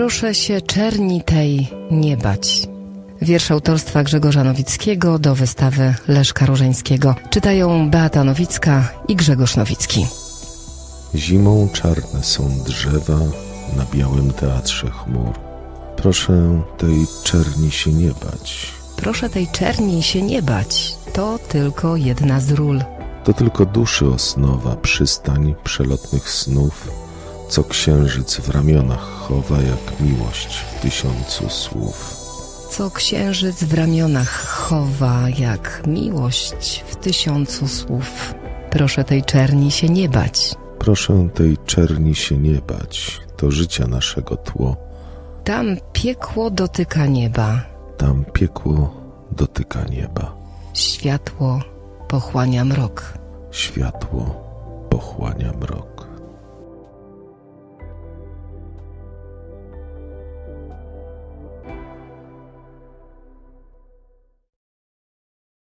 Proszę się czerni tej nie bać. Wiersz autorstwa Grzegorza Nowickiego do wystawy Leszka Różeńskiego. Czytają Beata Nowicka i Grzegorz Nowicki. Zimą czarne są drzewa na białym teatrze chmur. Proszę tej czerni się nie bać. Proszę tej czerni się nie bać. To tylko jedna z ról. To tylko duszy osnowa, przystań przelotnych snów, co księżyc w ramionach chowa jak miłość w tysiącu słów. Co księżyc w ramionach chowa, jak miłość w tysiącu słów. Proszę tej czerni się nie bać. Proszę tej czerni się nie bać, to życia naszego tło. Tam piekło dotyka nieba, Tam piekło dotyka nieba, światło pochłania mrok. światło pochłania mrok.